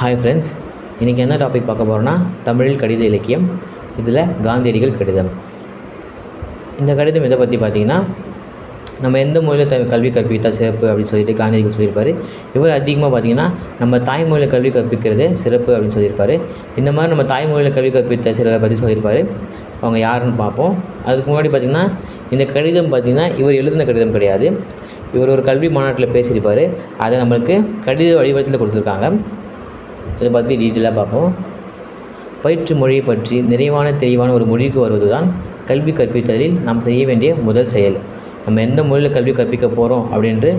Hi friends இன்றைக்கி என்ன topic பார்க்க போகிறோன்னா தமிழில் கடித இலக்கியம் இதில் காந்தியடிகள் கடிதம். இந்த கடிதம் இதை பற்றி பார்த்தீங்கன்னா நம்ம எந்த மொழியில் த கல்வி கற்பித்தால் சிறப்பு அப்படின்னு சொல்லிட்டு காந்தியடிகள் சொல்லியிருப்பார். இவர் அதிகமாக பார்த்தீங்கன்னா நம்ம தாய்மொழியில் கல்வி கற்பிக்கிறது சிறப்பு அப்படின்னு சொல்லியிருப்பார். இந்த மாதிரி நம்ம தாய்மொழியில் கல்வி கற்பித்த சிலரை பற்றி சொல்லியிருப்பார். அவங்க யாருன்னு பார்ப்போம். அதுக்கு முன்னாடி பார்த்திங்கன்னா இந்த கடிதம் பார்த்திங்கன்னா இவர் எழுதின கடிதம் கிடையாது. இவர் ஒரு கல்வி மாநாட்டில் பேசியிருப்பார். அதை நம்மளுக்கு கடித வடிவத்தில் கொடுத்துருக்காங்க. இதை பற்றி டீட்டெயிலாக பார்ப்போம். பயிற்று மொழியை பற்றி நிறைவான தெளிவான ஒரு மொழிக்கு வருவது தான் கல்வி கற்பித்தலில் நாம் செய்ய வேண்டிய முதல் செயல். நம்ம எந்த மொழியில் கல்வி கற்பிக்க போகிறோம் அப்படின்று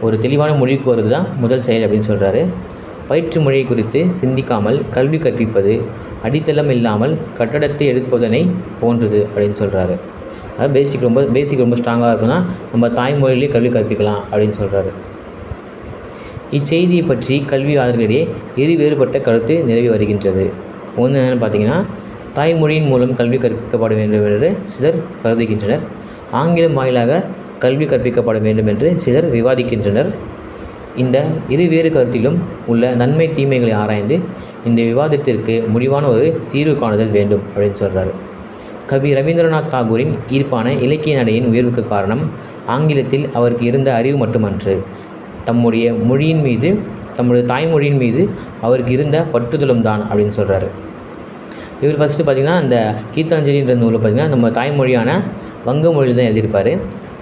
ஒரு தெளிவான மொழிக்கு வருவது தான் முதல் செயல் அப்படின்னு சொல்கிறாரு பயிற்று மொழியை குறித்து சிந்திக்காமல் கல்வி கற்பிப்பது அடித்தளம் இல்லாமல் கட்டடத்தை எடுப்பதனை போன்றது அப்படின்னு சொல்கிறாரு அதாவது பேசிக் ரொம்ப பேசிக் ரொம்ப ஸ்ட்ராங்காக இருக்குன்னா நம்ம தாய்மொழியிலே கல்வி கற்பிக்கலாம் அப்படின்னு சொல்கிறாரு இச்செய்தியை பற்றி கல்வியாளர்களிடையே இரு வேறுபட்ட கருத்து நிலவி வருகின்றது. ஒன்று என்னென்னு பார்த்தீங்கன்னா தாய்மொழியின் மூலம் கல்வி கற்பிக்கப்பட வேண்டும் என்று சிலர் கருதுகின்றனர். ஆங்கிலம் வாயிலாக கல்வி கற்பிக்கப்பட வேண்டும் என்று சிலர் விவாதிக்கின்றனர். இந்த இரு வேறு கருத்திலும் உள்ள நன்மை தீமைகளை ஆராய்ந்து இந்த விவாதத்திற்கு முடிவான ஒரு தீர்வு காணுதல் வேண்டும் அப்படின்னு சொல்கிறாரு கவி ரவீந்திரநாத் தாகூரின் ஈர்ப்பான இலக்கிய நடையின் உயர்வுக்கு காரணம் ஆங்கிலத்தில் அவருக்கு இருந்த அறிவு மட்டுமன்று. தம்முடைய மொழியின் மீது தம்முடைய தாய்மொழியின் மீது அவருக்கு இருந்த பற்றுதலும் தான் அப்படின்னு சொல்கிறாரு இவர் ஃபஸ்ட்டு பார்த்திங்கன்னா அந்த கீதாஞ்சலின்ற நூலில் பார்த்திங்கன்னா நம்ம தாய்மொழியான வங்க மொழியில் தான் எழுதியிருப்பார்.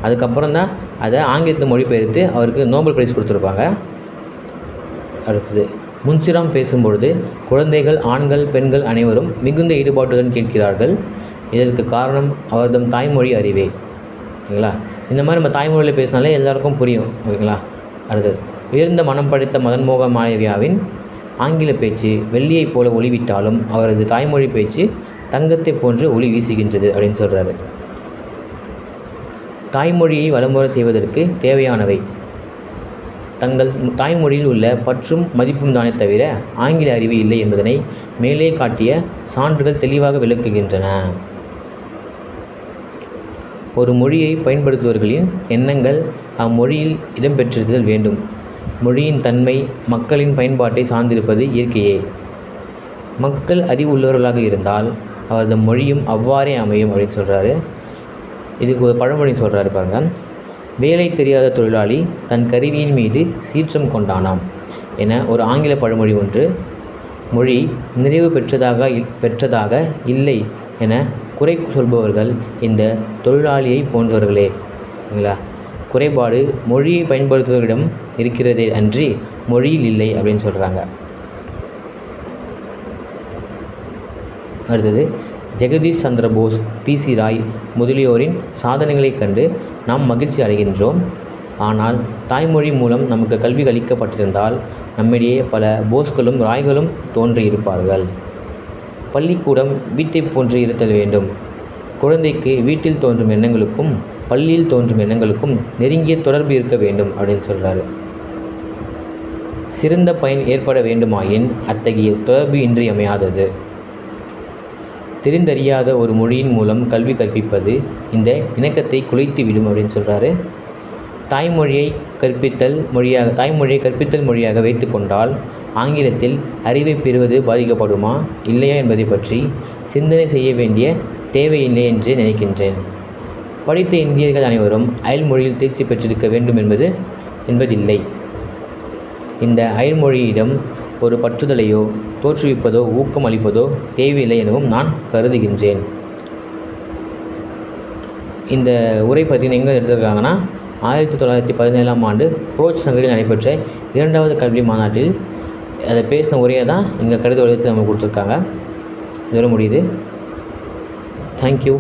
அதுக்கப்புறம் தான் அதை ஆங்கிலத்தில் மொழிபெயர்த்து அவருக்கு நோபல் பிரைஸ் கொடுத்துருப்பாங்க. அடுத்தது முன்சிராம் பேசும்பொழுது குழந்தைகள் ஆண்கள் பெண்கள் அனைவரும் மிகுந்த ஈடுபாட்டுடன் கேட்கிறார்கள். இதற்கு காரணம் அவர்தம் தாய்மொழி அறிவே. ஓகேங்களா இந்த மாதிரி நம்ம தாய்மொழியில் பேசினாலே எல்லாருக்கும் புரியும் ஓகேங்களா அடுத்தது உயர்ந்த மனம் படைத்த மதன்மோக மாளவியாவின் ஆங்கில பேச்சு வெள்ளியைப் போல ஒளிவிட்டாலும் அவரது தாய்மொழி பேச்சு தங்கத்தை போன்று ஒளி வீசுகின்றது அப்படின்னு சொல்கிறாரு தாய்மொழியை வளமுறை செய்வதற்கு தேவையானவை. தங்கள் தாய்மொழியில் உள்ள பற்றும் மதிப்பும் தானே தவிர ஆங்கில அறிவு இல்லை என்பதனை மேலே காட்டிய சான்றுகள் தெளிவாக விளக்குகின்றன. ஒரு மொழியை பயன்படுத்துபவர்களின் எண்ணங்கள் அம்மொழியில் இடம்பெற்றிருத்தல் வேண்டும். மொழியின் தன்மை மக்களின் பயன்பாட்டை சார்ந்திருப்பது இயற்கையே. மக்கள் அறிவுள்ளவர்களாக இருந்தால் அவரது மொழியும் அவ்வாறே அமையும் அப்படின்னு சொல்கிறாரு இதுக்கு ஒரு பழமொழி சொல்கிறாரு பாருங்கள் வேலை தெரியாத தொழிலாளி தன் கருவியின் மீது சீற்றம் கொண்டானாம் என ஒரு ஆங்கில பழமொழி ஒன்று. மொழி நிறைவு பெற்றதாக பெற்றதாக இல்லை என குறை சொல்பவர்கள் இந்த தொழிலாளியை போன்றவர்களே. சரிங்களா குறைபாடு மொழியை பயன்படுத்துவர்களிடம் இருக்கிறதே அன்றி மொழியில் இல்லை அப்படின்னு சொல்கிறாங்க அடுத்தது ஜெகதீஷ் சந்திர போஸ் பி சி ராய் முதலியோரின் சாதனைகளைக் கண்டு நாம் மகிழ்ச்சி அடைகின்றோம். ஆனால் தாய்மொழி மூலம் நமக்கு கல்வி அளிக்கப்பட்டிருந்தால் நம்மிடையே பல போஸ்களும் ராய்களும் தோன்றியிருப்பார்கள். பள்ளிக்கூடம் வீட்டை போன்று இருத்தல் வேண்டும். குழந்தைக்கு வீட்டில் தோன்றும் எண்ணங்களுக்கும் பள்ளியில் தோன்றும் எண்ணங்களுக்கும் நெருங்கிய தொடர்பு இருக்க வேண்டும் அப்படின்னு சொல்கிறாரு சிறந்த பயன் ஏற்பட வேண்டுமாயின் அத்தகைய தொடர்பு இன்றியமையாதது. தெரிந்தறியாத ஒரு மொழியின் மூலம் கல்வி கற்பிப்பது இந்த இணக்கத்தை குலைத்து விடும் அப்படின்னு சொல்கிறாரு தாய்மொழியை கற்பித்தல் மொழியாக தாய்மொழியை கற்பித்தல் மொழியாக வைத்து கொண்டால் ஆங்கிலத்தில் அறிவை பெறுவது பாதிக்கப்படுமா இல்லையா என்பதை பற்றி சிந்தனை செய்ய வேண்டிய தேவையில்லை என்று நினைக்கின்றேன். படித்த இந்தியர்கள் அனைவரும் அயல்மொழியில் தேர்ச்சி பெற்றிருக்க வேண்டும் என்பது என்பதில்லை. இந்த அயல்மொழியிடம் ஒரு பற்றுதலையோ தோற்றுவிப்பதோ ஊக்கம் அளிப்பதோ தேவையில்லை எனவும் நான் கருதுகின்றேன். இந்த உரை பார்த்தீங்கன்னா எங்கே எடுத்திருக்காங்கன்னா ஆயிரத்தி தொள்ளாயிரத்தி பதினேழாம் ஆண்டு புரோச் சங்கரில் நடைபெற்ற இரண்டாவது கல்வி மாநாட்டில் அதை பேசின உரையை தான் இங்கே கடித வடிவத்தில் நம்ம கொடுத்துருக்காங்க. சொல்ல முடியுது. Thank you